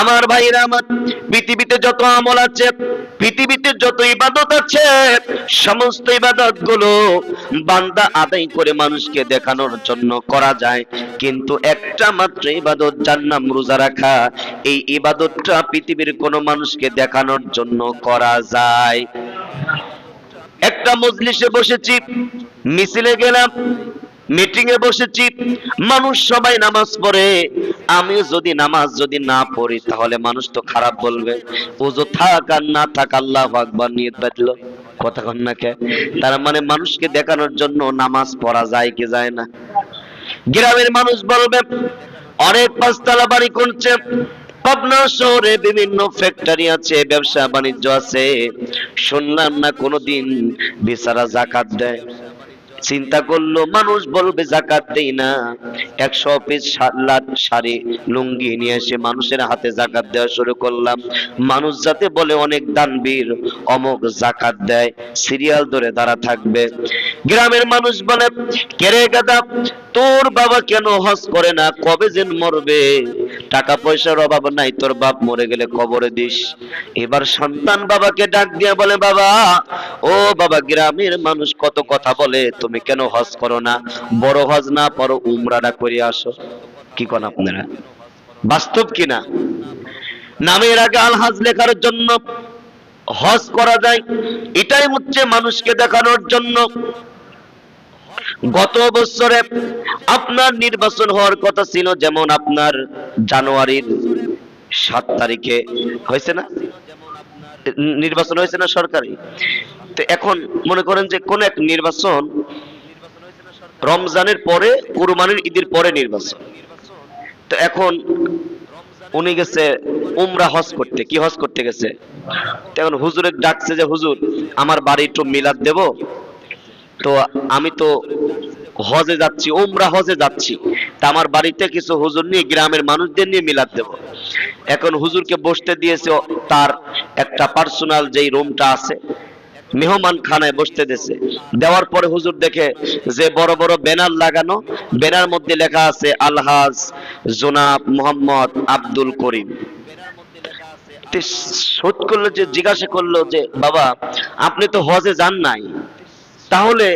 আমার ভাইরা আমার পৃথিবীতে যত আমল আছে, পৃথিবীতে যত ইবাদত আছে, সমস্ত ইবাদতগুলো বান্দা আদায় করে মানুষকে দেখানোর জন্য করা যায়। কিন্তু একটা মাত্র ইবাদত যার নাম রোজা রাখা, এই ইবাদতটা পৃথিবীর কোনো মানুষকে দেখানোর জন্য করা যায়। একটা মজলিসে বসেছি, মিছিলে গেলাম মিটিং এ বসেছি, মানুষ সবাই নামাজ পড়ে। আমি যদি নামাজ যদি না পড়ি, তাহলে মানুষ তো খারাপ বলবে। ওজো থাক আর না থাক, আল্লাহ আকবার নিয়ে বাজলো কথা কন না কে? তার মানে মানুষকে দেখানোর জন্য নামাজ পড়া যায় কি যায় না। গ্রামের মানুষ বলবে, অনেক পাঁচতলা বাড়ি করছে পাবনা শহরে বিভিন্ন ফ্যাক্টরি আছে, ব্যবসা বাণিজ্য আছে। শুনলাম না কোনোদিন বেচারা জাকাত দেয়। চিন্তা করল, মানুষ বলবে, জাকাত দেই না। একশো পিস লাট, শাড়ি, লুঙ্গি নিয়ে এসে মানুষের হাতে জাকাত দেওয়া শুরু করলাম। মানুষ যাতে বলে, অনেক দানবীর, অমক জাকাত দেয়। সিরিয়াল ধরে দাঁড়া থাকবে। গ্রামের মানুষ বলে কেরে গাদা, তোর বাবা কেন হজ করে না? কবে যেন মরবে? টাকা পয়সার অভাব নাই, তোর বাপ মরে গেলে কবরে দিস। এবার সন্তান বাবাকে ডাক দিয়ে বলে, বাবা, ও বাবা, গ্রামের মানুষ কত কথা বলে, তুমি কেন হজ করো না? বড় হজ না, পরো উমরাটা করে আসো। কি কোন আপনারা? বাস্তব কিনা নামের আগে আলহাজ লেখার জন্য হজ করা যায়। এটাই হচ্ছে মানুষকে দেখানোর জন্য। গত বছরে আপনার নির্বাচন হওয়ার কথা ছিল, যেমন আপনার জানুয়ারির সাত তারিখে। হয়েছে না? নির্বাচন হয়েছে না সরকারি? তো এখন মনে করেন যে কোন এক নির্বাচন রমজানের পরে, কুরবানির ঈদের পরে নির্বাচন। তো এখন উনি গেছে উমরা হজ করতে। কি হজ করতে গেছে? এখন হুজুরের ডাকছে যে, হুজুর, আমার বাড়ি একটু মিলাদ দেব। তো আমি তো হজে যাচ্ছি, উমরা হজে যাচ্ছি। তা আমার বাড়িতে কিছু হুজুর নিয়ে, গ্রামের মানুষদের নিয়ে মিলাদ দেব। এখন হুজুরকে বসতে দিয়েছে তার একটা পার্সোনাল যেই রুমটা আছে, মেহমান খানায় বসতে দিয়েছে দেওয়ার পরে হুজুর দেখে যে বড় বড় ব্যানার লাগানো, ব্যানার মধ্যে লেখা আছে, আলহাজ জোনাব মোহাম্মদ আব্দুল করিম। শোধ করল যে, জিজ্ঞাসা করল যে, বাবা, আপনি তো হজে যান নাই। তাহলে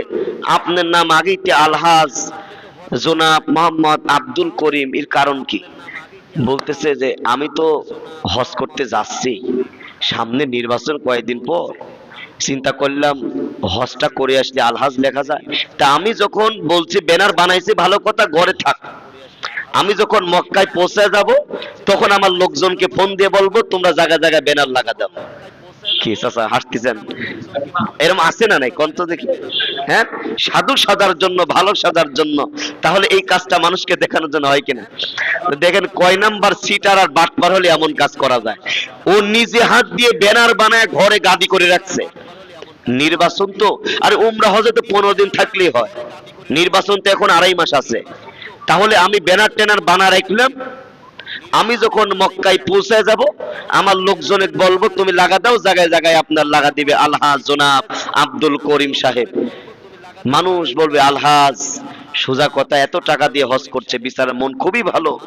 আপনার নাম আগেইতে আলহাজ জোনাব মোহাম্মদ আব্দুল করিম, এর কারণ কি? বলতেছে যে, আমি তো হজ করতে যাচ্ছি। সামনে নির্বাচন কয়েকদিন পর চিন্তা করলাম, হজটা করে আসলে আলহাজ লেখা যায়। তা আমি যখন বলছি, ব্যানার বানাইছি, ভালো কথা, ঘরে থাক। আমি যখন মক্কায় পৌঁছে যাব, তখন আমার লোকজনকে ফোন দিয়ে বলব, তোমরা জায়গা জায়গায় ব্যানার লাগা দাও। কি চাচা, হাসতেছেন? এরকম আছে না নাই? কন্ত দেখি। হ্যাঁ? সাধু সাজার জন্য, ভালো সাজার জন্য। তাহলে এই কাজটা মানুষকে দেখানোর জন্য হয় কিনা? দেখেন, কয় নাম্বার সিটার আর বাটপার হলে এমন কাজ করা যায়। ও নিজে হাত দিয়ে ব্যানার বানায় ঘরে গাদি করে রাখছে। নির্বাচন তো, আর উমরা হজে তো পনেরো দিন থাকলেই হয়। নির্বাচন তো এখন আড়াই মাস আছে। তাহলে আমি ব্যানার ট্যানার বানা রাখলাম আমি যখন মক্কায় পৌঁছে যাব, আমার লোকজনে বলব, তুমি লাগা দাও, জায়গায় জায়গায় আপনার লাগা দিবে আলহাজ জনাব আব্দুল করিম সাহেব। মানুষ বলবে, আলহাজ, সোজা কথা, এত টাকা দিয়ে হজ করছে বিচার মন খুবই ভালো।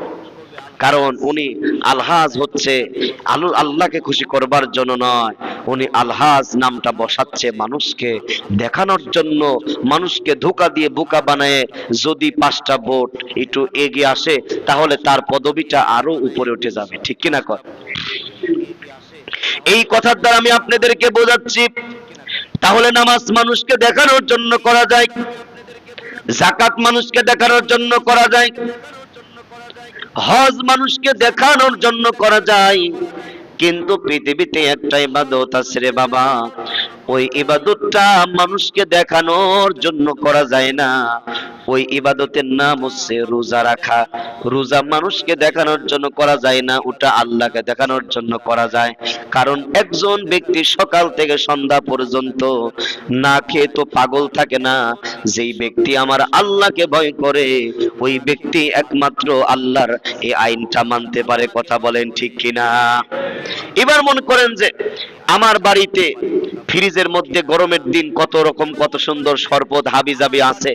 কারণ উনি আলহাজ হচ্ছে আলু আল্লাহকে খুশি করবার জন্য নয়। উনি আলহাজ নামটা বসাচ্ছে মানুষকে দেখানোর জন্য, মানুষকে ধোকা দিয়ে বোকা বানায়, যদি পাঁচটা ভোট একটু এগিয়ে আসে, তাহলে তার পদবিটা আরও উপরে উঠে যাবে, ঠিক কিনা কর? এই কথার দ্বারা আমি আপনাদেরকে বোঝাচ্ছি, তাহলে নামাজ মানুষকে দেখানোর জন্য করা যায় জাকাত মানুষকে দেখানোর জন্য করা যায়, হজ মানুষকে দেখানোর জন্য করা যায় কিন্তু পৃথিবীতে একটা ইবাদত আছে রে বাবা। ওই ইবাদতটা মানুষকে দেখানোর জন্য করা যায় না। ওই ইবাদতের নাম হচ্ছে রোজা রাখা। রোজা মানুষকে দেখানোর জন্য করা যায় না, ওটা আল্লাহকে দেখানোর জন্য করা যায়। কারণ একজন ব্যক্তি সকাল থেকে সন্ধ্যা পর্যন্ত না খেয়ে তো পাগল থাকে না। যেই ব্যক্তি আমার আল্লাহকে ভয় করে, ওই ব্যক্তি একমাত্র আল্লাহর এই আইনটা মানতে পারে, কথা বলেন ঠিক কিনা? এবার মনে করেন যে আমার বাড়িতে ফ্রিজের মধ্যে গরমের দিন কত রকম, কত সুন্দর শরবত হাবি জাবি আছে।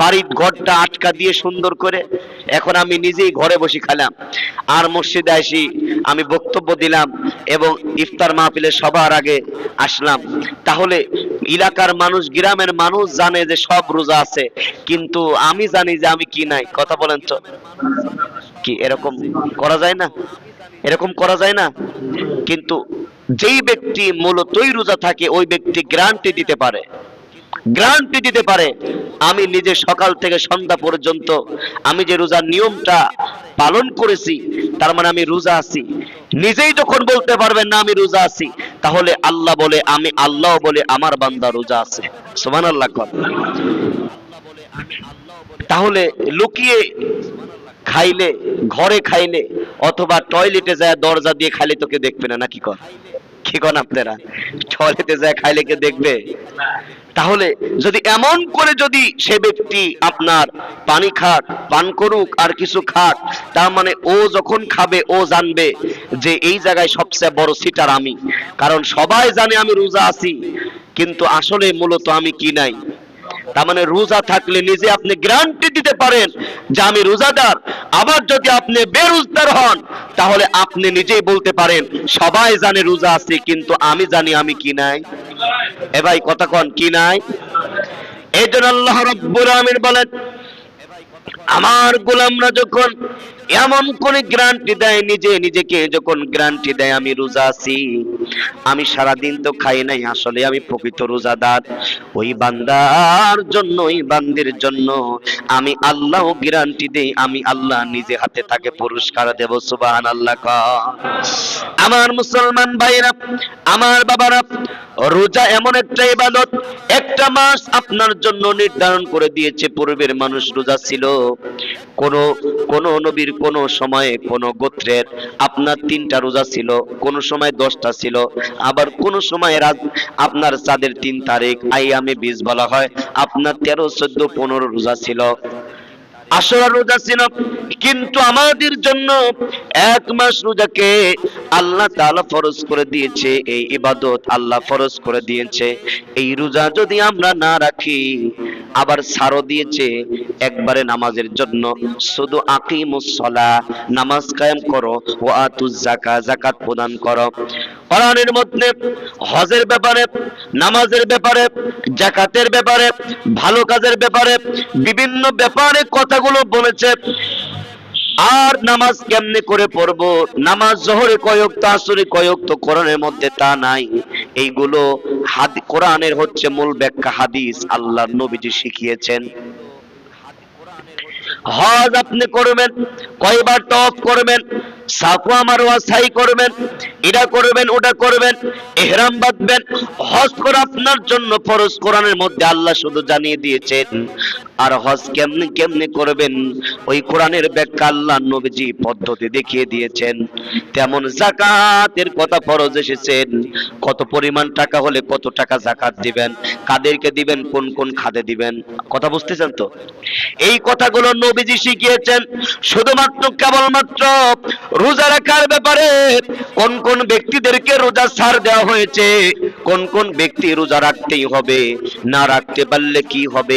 বাড়ির ঘরটা আটকা দিয়ে সুন্দর করে এখন আমি নিজেই ঘরে বসে খেলাম। আর মসজিদে আসি, আমি বক্তব্য দিলাম এবং ইফতার মাহফিলে সবার আগে আসলাম। তাহলে এলাকার মানুষ, গ্রামের মানুষ জানে যে সব রোজা আছে, কিন্তু আমি জানি যে আমি কি নাই। কথা বলেন তো। কি এরকম করা যায় না? এরকম করা যায় না। কিন্তু যেই ব্যক্তি মূলতই রোজা থাকে, ওই ব্যক্তি গ্যারান্টি দিতে পারে। গ্যারান্টি দিতে পারে, আমি নিজে সকাল থেকে সন্ধ্যা পর্যন্ত আমি যে রোজার নিয়মটা পালন করেছি, তার মানে আমি রোজা আছি। নিজেই যখন বলতে পারবেন না, আমি রোজা আছি, তাহলে আল্লাহ বলে, আমি আল্লাহ বলে আমার বান্দা রোজা আছে। সুমান আল্লাহ তাহলে লুকিয়ে খাইলে, ঘরে খাইলে, অথবা টয়লেটে যায়, দরজা দিয়ে খাইলে তোকে দেখবে না নাকি কর? কি কন আপনারা? টয়লেটে যায়, খাইলে কে দেখবে? তাহলে যদি এমন করে যদি সে ব্যক্তি আপনার পানি খাক, পান করুক, আর কিছু খাক, তার মানে ও যখন খাবে, ও জানবে যে এই জায়গায় সবচেয়ে বড় সিটার আমি। কারণ সবাই জানে আমি রোজা আছি, কিন্তু আসলে মূলত আমি কি নাই? তার মানে রোজা থাকলে নিজে আপনি গ্যারান্টি দিতে পারেন যে আমি রোজাদার। আবার যদি আপনি বেরোজগার হন, তাহলে আপনি নিজেই বলতে পারেন, সবাই জানে রোজা আছে, কিন্তু আমি জানি আমি কি নাই। এ ভাই, কথা কন, কি নাই? এই জন্য আল্লাহ রব্বুল আমিন বলেন, আমার গোলামরা যখন এমন কোন গ্যারান্টি দেয় নিজে নিজেকে যখন গ্যারান্টি দেয়, আমি রোজা আছি। আমি সারা দিন তো খাই নাই, আসলে আমি প্রকৃত রোজাদার। ওই বান্দার জন্য, ওই বান্দির জন্য আমি আল্লাহ গ্যারান্টি দেই, আমি আল্লাহ নিজে হাতে তাকে পুরস্কার দেব সুবাহান আল্লাহ আমার মুসলমান ভাইরা আমার বাবারা রোজা এমন একটা ইবাদত, একটা মাস আপনার জন্য নির্ধারণ করে দিয়েছে পূর্বের মানুষ রোজা ছিল। কোন কোন নবীর কোন সময়ে কোন গোত্রের আপনার তিনটা রোজা ছিল, কোন সময় দশটা ছিল, আবার কোন সময় রাত আপনার চাঁদের তিন তারিখ, আইয়ামে বীজ বলা হয়, আপনার তেরো, চোদ্দ, পনেরো রোজা ছিল। আসরা রোজা ছিল। কিন্তু আমাদের জন্য এক মাস রোজাকে আল্লাহ তাআলা ফরজ করে দিয়েছে। এই ইবাদত আল্লাহ ফরজ করে দিয়েছে। এই রোজা যদি আমরা না রাখি আবার সারও দিয়েছে একবারে নামাজের জন্য। শুধু আকি মুসলা নামাজ কায়েম করো ও আতুজ জাকা জাকাত প্রদান করো। কোরআনের মধ্যে হজের ব্যাপারে, নামাজের ব্যাপারে জাকাতের ব্যাপারে, ভালো কাজের ব্যাপারে বিভিন্ন ব্যাপারে কথাগুলো বলেছে। আর নামাজ কেমনে করে পড়ব? নামাজ জহরে কয়ক তো আসরে কয়ক, তো কোরআনের মধ্যে তা নাই। এইগুলো হাদি, কোরআনের হচ্ছে মূল ব্যাখ্যা, হাদিস। আল্লাহর নবীজি শিখিয়েছেন। হজ আপনি করবেন, কয়বার তফ করবেন সাফা মারওয়া সাই করবেন এটা করবেন, ওটা করবেন এহরাম বাঁধবেন, হজ করা আপনার জন্য ফরজ। কোরআনের মধ্যে আল্লাহ শুধু জানিয়ে দিয়েছেন, আর হজ কেমনে কেমনে করবেন? ওই কোরআনের ব্যাখ্যা আল্লাহ নবীজি পদ্ধতি দেখিয়ে দিয়েছেন। তেমন জাকাতের কথা ফরজ এসেছেন। কত পরিমাণ টাকা হলে কত টাকা জাকাত দিবেন? কাদেরকে দিবেন? কোন কোন খাদে দিবেন? কথা বুঝতেছেন তো? এই কথাগুলো নবীজি শিখিয়েছেন, শুধুমাত্র কেবলমাত্র রোজা রাখার ব্যাপারে কোন কোন ব্যক্তিদেরকে রোজা ছাড় দেওয়া হয়েছে? কোন কোন ব্যক্তি রোজা রাখতেই হবে না রাখতে পারলে কি হবে?